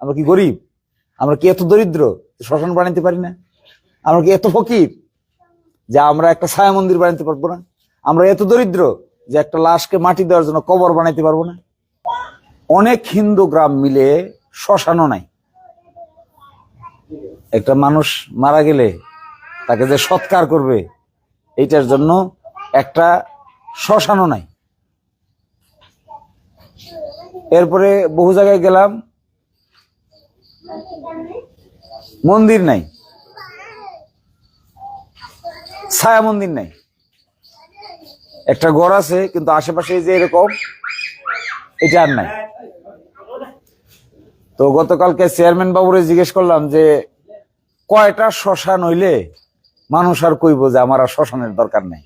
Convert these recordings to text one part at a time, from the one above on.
আমরা কি গরিব? আমরা কি এত দরিদ্র? শ্মশান বানাইতে পারি না। আমরা কি এত ফকির? যে আমরা একটা ছায়া মন্দির বানাইতে পারব না। আমরা এত দরিদ্র যে একটা লাশকে মাটি দেওয়ার জন্য কবর বানাইতে পারব না। অনেক হিন্দু গ্রাম মিলে শ্মশানও নাই। একটা মানুষ মারা গেলে তাকে যে সৎকার করবে, এইটার জন্য একটা শ্মশানও নাই। এরপরে বহু জায়গায় গেলাম। মন্দির নাই। ছায়া মন্দির নাই। একটা ঘর আছে, কিন্তু আশেপাশে যে এরকম, এটা আর নাই। তো গতকালকে চেয়ারম্যান বাবুরে জিজ্ঞেস করলাম যে, কয়টা শ্মশান হইলে মানুষ আর কইব যে আমার আর শ্মশানের দরকার নেই?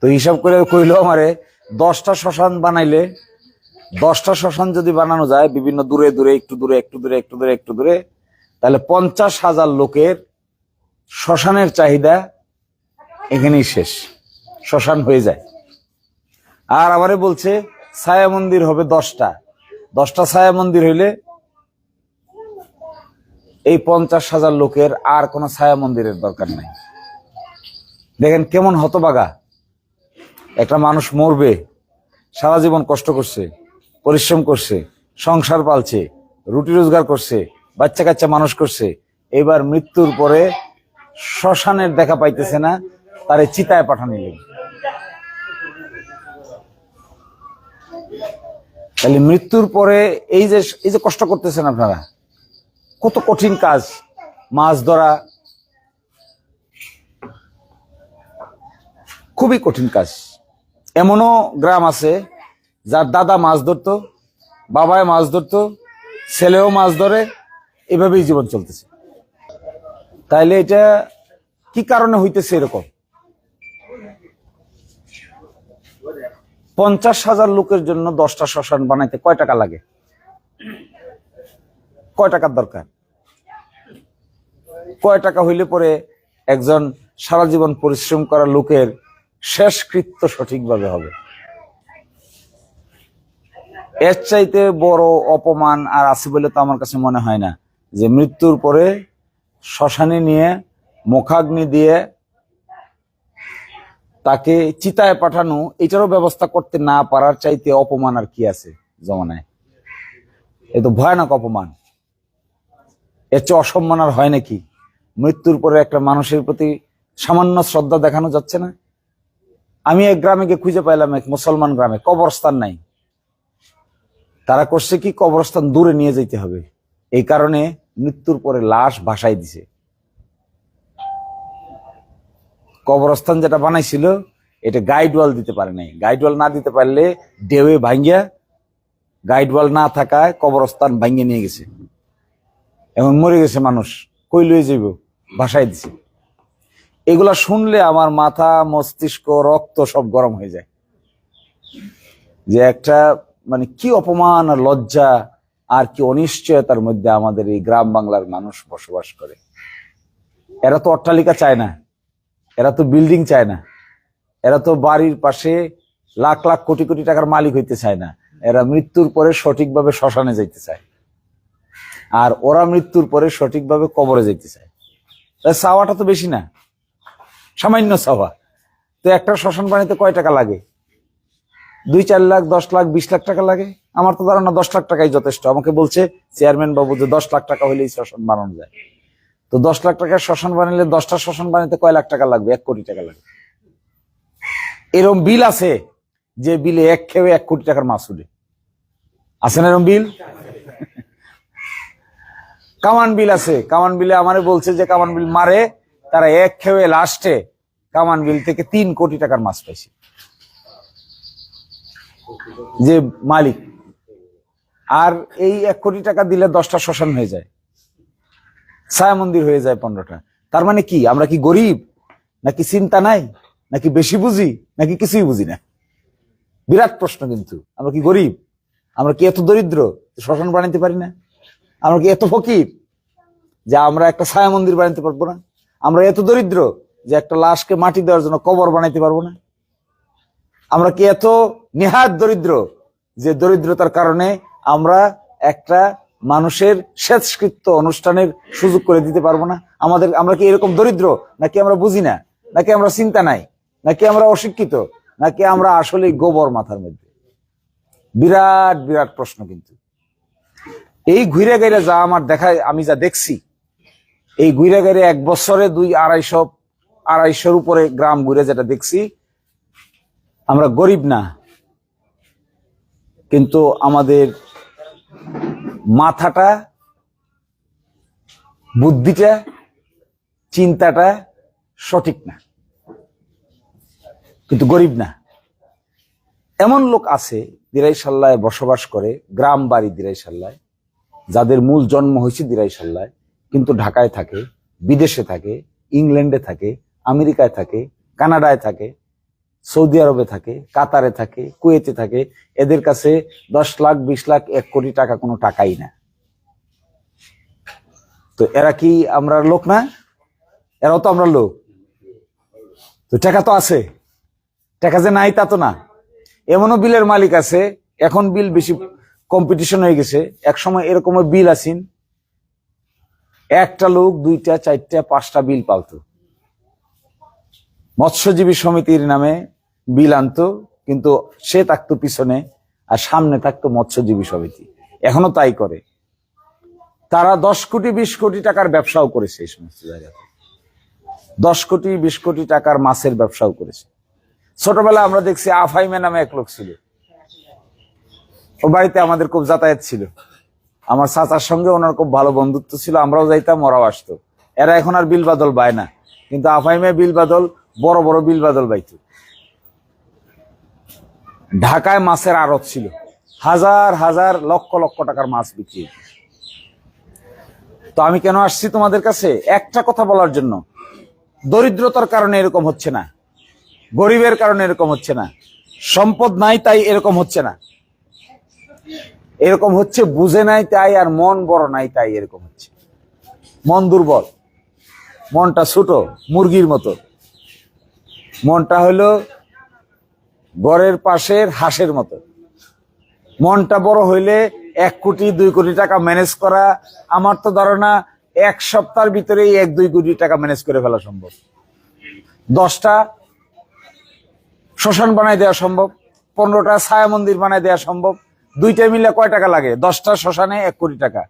তো হিসাব করে কইলো আমারে, দশটা শ্মশান বানাইলে দশটা শ্মশান যদি বানানো যায়, বিভিন্ন দূরে দূরে, একটু দূরে একটু দূরে একটু দূরে একটু দূরে, তাহলে পঞ্চাশ হাজার লোকের শ্মশানের চাহিদা এখানেই শেষ। শ্মশান হয়ে যায়। আর আমারে বলছে, ছায়া মন্দির হবে দশটা। দশটা ছায়া মন্দির হইলে এই পঞ্চাশ হাজার লোকের আর কোনো ছায়া মন্দিরের দরকার নাই। দেখেন কেমন হতবাগা। একটা মানুষ মরবে, সারা জীবন কষ্ট করছে। পরিশ্রম করছে, সংসার পালছে, রুটি রোজগার করছে, বাচ্চা কাচ্চা মানুষ করছে, এবার মৃত্যুর পরে শ্মশানের দেখা পাইতেছে না, তারে চিতায় পাঠানো তাহলে মৃত্যুর পরে এই যে এই যে কষ্ট করতেছেন আপনারা, কত কঠিন কাজ, মাছ ধরা, খুবই কঠিন কাজ। এমনও গ্রাম আছে যার দাদা মাছ ধরতো বাবায় মাছ ধরতো, ছেলেও মাছ ধরে, এভাবেই জীবন চলতেছে। তাইলে এটা কি কারণে হইতেছে এরকম? পঞ্চাশ হাজার লোকের জন্য দশটা শ্মশান বানাইতে কয় টাকা লাগে? কয় টাকার দরকার? কয় টাকা হইলে পরে একজন সারা জীবন পরিশ্রম করা লোকের শেষকৃত্য সঠিকভাবে হবে? এর চাইতে বড় অপমান আর আছে বলে তো আমার কাছে মনে হয় না। যে মৃত্যুর পরে শ্মশানে নিয়ে, মুখাগ্নি দিয়ে তাকে চিতায় পাঠানো, এটারও ব্যবস্থা করতে না পারার চাইতে অপমান আর কি আছে জমানায়? এ তো ভয়ানক অপমান। এর চেয়ে অসম্মান আর হয় নাকি? মৃত্যুর পরে একটা মানুষের প্রতি সামান্য শ্রদ্ধা দেখানো যাচ্ছে না? আমি এক গ্রামে গিয়ে খুঁজে পাইলাম এক মুসলমান গ্রামে, কবরস্থান নাই। তারা করছে কি? কবরস্থান দূরে নিয়ে যেতে হবে। এই কারণে মৃত্যুর পরে লাশ ভাসাই দিছে। কবরস্থান যেটা বানাইছিল, এটা গাইড ওয়াল দিতে পারে নাই। গাইড ওয়াল না দিতে পারলে ঢেউয়ে ভাঙ্গিয়া গাইড ওয়াল না থাকায় কবরস্থান ভাঙ্গে নিয়ে গেছে। এখন মরে গেছে মানুষ। কই লয়ে যাইব? ভাসাই দিছে। এগুলা শুনলে আমার মাথা, মস্তিষ্ক, রক্ত সব গরম হয়ে যায়। যে একটা মানে কি অপমান আর লজ্জা আর কি অনিশ্চয়তার মধ্যে আমাদের এই গ্রাম বাংলার মানুষ বসবাস করে। এরা তো অট্টালিকা চায় না, এরা তো বিল্ডিং চায় না, এরা তো বাড়ির পাশে লাখ লাখ কোটি কোটি টাকার মালিক হইতে চায় না, এরা মৃত্যুর পরে সঠিকভাবে শ্মশানে যাইতে চায়। আর ওরা মৃত্যুর পরে সঠিকভাবে কবরে যেতে চায়। তাই চাওয়াটা তো বেশি না, সামান্য চাওয়া। তো একটা শ্মশান বানাইতে কয় টাকা লাগে? দুই চার লাখ, দশ লাখ, বিশ লাখ টাকা লাগে। আমার তো ধারণা দশ লাখ টাকাই যথেষ্ট। আমাকে বলছে চেয়ারম্যান বাবু যে দশ লাখ টাকা হলেই শ্মশান বানানো যায়। তো দশ লাখ টাকার শ্মশান বানালে দশটা শ্মশান বানাতে কয় লাখ টাকা লাগবে? এক কোটি টাকা লাগবে। এরম বিল আছে যে বিলে এক খেয়ে এক কোটি টাকার মাছ উঠে। আছে না এরম বিল? কামান বিল আছে। কামান বিলে আমারে বলছে যে কামান বিল মারে, তারা এক খেয়ে লাস্টে কামান বিল থেকে তিন কোটি টাকার মাছ পাইছে। যে মালিক। আর এই এক কোটি টাকা দিলে দশটা শ্মশান হয়ে যায়। ছায়া মন্দির হয়ে যায় পনেরোটা। তার মানে কি, আমরা কি গরিব? নাকি চিন্তা নাই? নাকি বেশি বুঝি? নাকি কিছুই বুঝি না? বিরাট প্রশ্ন কিন্তু, আমরা কি গরিব? আমরা কি এত দরিদ্র শ্মশান বানাইতে পারি না? আমরা কি এত ফকির যে আমরা একটা ছায়া মন্দির বানাইতে পারব না? আমরা এত দরিদ্র যে একটা লাশকে মাটি দেওয়ার জন্য কবর বানাইতে পারব না? আমরা কি এত নেহাত দরিদ্র যে দরিদ্রতার কারণে আমরা একটা মানুষের শেষকৃত্য অনুষ্ঠানের সুযোগ করে দিতে পারব না? আমাদের, আমরা কি এরকম দরিদ্র? নাকি আমরা বুঝি না? নাকি আমরা চিন্তা নাই? নাকি আমরা অশিক্ষিত? নাকি আমরা আসলে গোবর মাথার মধ্যে? বিরাট বিরাট প্রশ্ন কিন্তু। এই ঘুরে গেলে যা আমার দেখায়, আমি যা দেখছি, এই ঘুরে গেলে এক বছরে দুই আড়াইশো, আড়াইশোর উপরে গ্রাম ঘুরে যেটা দেখছি আমরা গরিব না, কিন্তু আমাদের মাথাটা, বুদ্ধিটা, চিন্তাটা সঠিক না, কিন্তু গরিব না। এমন লোক আছে দিরাইশাল্লায় বসবাস করে, গ্রাম বাড়ি দিরাইশাল্লায়, যাদের মূল জন্ম হয়েছে দিরাইশাল্লায়, কিন্তু ঢাকায় থাকে, বিদেশে থাকে, ইংল্যান্ডে থাকে, আমেরিকায় থাকে, কানাডায় থাকে সৌদি আরবে থাকে, কাতারে থাকে, কুয়েতে থাকে, এদের কাছে দশ লাখ, বিশ লাখ, এক কোটি টাকা কোনো টাকাই না। তো এরা কি আমরা লোক না? এরাও তো আমরা লোক। তো টাকা তো আছে। টাকা যে নাই তা তো না। এমনও বিলের মালিক আছে, এখন বিল বেশি কম্পিটিশন হয়ে গেছে। এক সময় এরকম বিল আসিন একটা লোক, দুইটা, চারটা, পাঁচটা বিল পালতো। মৎস্যজীবী সমিতির নামে বিল আনতো কিন্তু সে থাকতো পিছনে আর সামনে থাকতো মৎস্যজীবী সমিতি। এখনও তাই করে। তারা দশ কোটি, বিশ কোটি টাকার ব্যবসাও করেছে এই সমস্ত জায়গাতে। দশ কোটি, বিশ কোটি টাকার মাছের ব্যবসাও করেছে। ছোটবেলা আমরা দেখছি আফাইমে নামে এক লোক ছিল। ও বাড়িতে আমাদের খুব যাতায়াত ছিল। আমার চাচার সঙ্গে ওনার খুব ভালো বন্ধুত্ব ছিল, আমরাও যাইতাম, ওরাও আসতো। এরা এখন আর বিল বাদল বায় না। কিন্তু আফাইমে বিল বাদল, বড় বড় বিল বাদল বাইত ঢাকায় মাছের আড়ত ছিল। হাজার হাজার, লক্ষ লক্ষ টাকার মাছ বিক্রি। তো আমি কেন আসছি তোমাদের কাছে? একটা কথা বলার জন্য। দরিদ্রতার কারণে এরকম হচ্ছে না। গরিবের কারণে এরকম হচ্ছে না। সম্পদ নাই তাই এরকম হচ্ছে না। এরকম হচ্ছে, বুঝে নাই তাই আর মন বড় নাই তাই এরকম হচ্ছে। মন দুর্বল। মনটা ছোট, মুরগির মতো। মনটা হলো ঘরের পাশের হাঁসের মতো। মনটা বড় হইলে এক কোটি, দুই কোটি টাকা ম্যানেজ করা আমার তো ধারণা এক সপ্তাহের ভিতরেই এক, দুই কোটি টাকা ম্যানেজ করে ফেলা সম্ভব। দশটা শ্মশান বানাই দেওয়া সম্ভব, পনেরোটা ছায়া মন্দির বানাই দেওয়া সম্ভব, দুইটা মিলে কয় টাকা লাগে? দশটা শ্মশানে এক কোটি টাকা,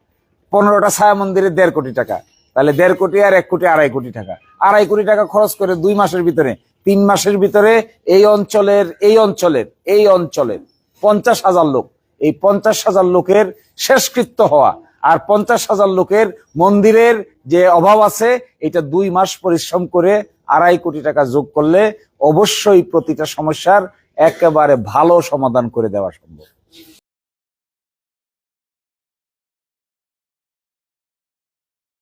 পনেরোটা ছায়া মন্দিরে দেড় কোটি টাকা, তাহলে দেড় কোটি আর এক কোটি আড়াই কোটি টাকা। আড়াই কোটি টাকা খরচ করে দুই মাসের ভিতরে তিন মাসের ভিতরে এই অঞ্চলের এই অঞ্চলের এই অঞ্চলের পঞ্চাশ হাজার লোক। এই পঞ্চাশ হাজার লোকের শেষকৃত্য হওয়া আর পঞ্চাশ হাজার লোকের মন্দিরের যে অভাব আছে, এটা দুই মাস পরিশ্রম করে আড়াই কোটি টাকা যোগ করলে অবশ্যই প্রতিটা সমস্যার একেবারে ভালো সমাধান করে দেওয়া সম্ভব।